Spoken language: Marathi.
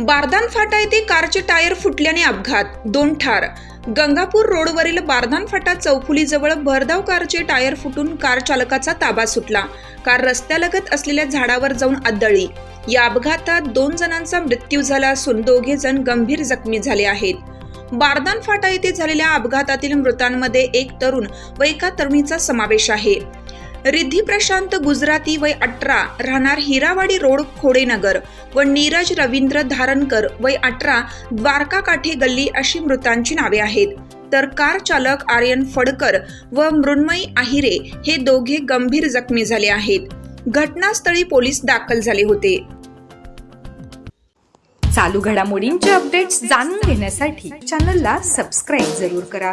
बारदान फाटा येथे कारचे टायर फुटल्याने अपघात. दोन ठार. गंगापूर रोडवरील बारदान फाटा चौफुलीजवळ भरधाव कारचे टायर फुटून कार चालकाचा ताबा सुटला. कार रस्त्यालगत असलेल्या झाडावर जाऊन आदळली. या अपघातात दोन जणांचा मृत्यू झाला असून दोघे जण गंभीर जखमी झाले आहेत. बारदान फाटा येथे झालेल्या अपघातातील मृतांमध्ये एक तरुण व एका तरुणीचा समावेश आहे. रिद्धी प्रशांत गुजराती वय अठरा राहणार हिरावाडी रोड खोडेनगर. व नीरज रवींद्र धारणकर वय अठरा द्वारका काठे गल्ली अशी मृतांची नावे आहेत. तर कार चालक आर्यन फडकर व मृण्मयी आहिरे हे दोघे गंभीर जखमी झाले आहेत. घटनास्थळी पोलीस दाखल झाले होते. चालू घडामोडींचे अपडेट्स जाणून घेण्यासाठी चॅनलला सबस्क्राईब जरूर करा.